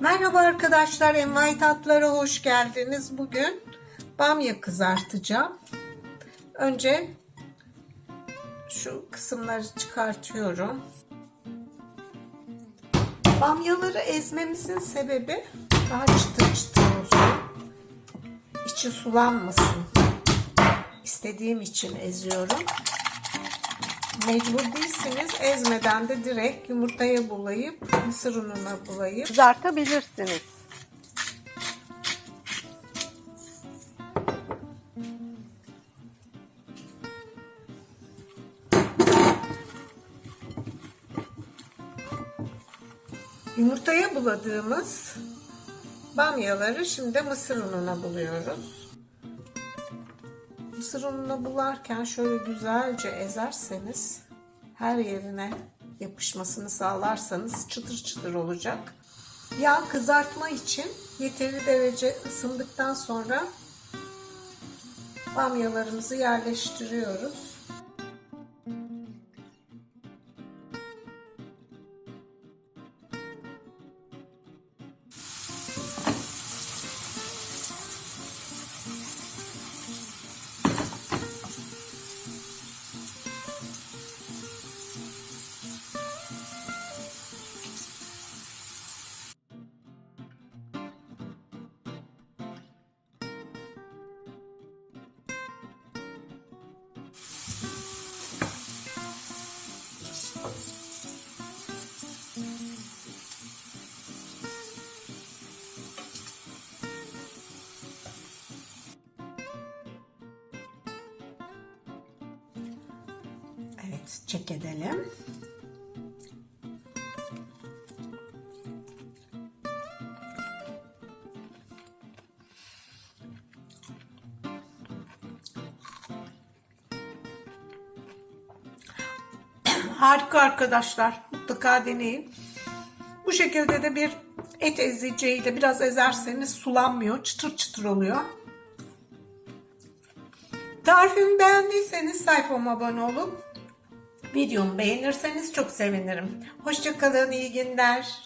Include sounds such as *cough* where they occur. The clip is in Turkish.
Merhaba arkadaşlar, Envai Tatlılara hoş geldiniz. Bugün bamya kızartacağım. Önce şu kısımları çıkartıyorum. Bamyaları ezmemizin sebebi daha çıtır çıtır olsun. İçi sulanmasın. İstediğim için eziyorum. Mecbur değilsiniz. Ezmeden de direkt yumurtaya bulayıp mısır ununa bulayıp kızartabilirsiniz. Yumurtaya buladığımız bamyaları şimdi mısır ununa buluyoruz. Mısır ununa bularken şöyle güzelce ezerseniz her yerine yapışmasını sağlarsanız çıtır çıtır olacak. Yağ kızartma için yeteri derece ısındıktan sonra bamyalarımızı yerleştiriyoruz. Çek edelim. *coughs* Harika arkadaşlar. Mutlaka deneyin. Bu şekilde de bir et eziciyle biraz ezerseniz sulanmıyor. Çıtır çıtır oluyor. Tarifimi beğendiyseniz sayfama abone olup videomu beğenirseniz çok sevinirim. Hoşçakalın, iyi günler.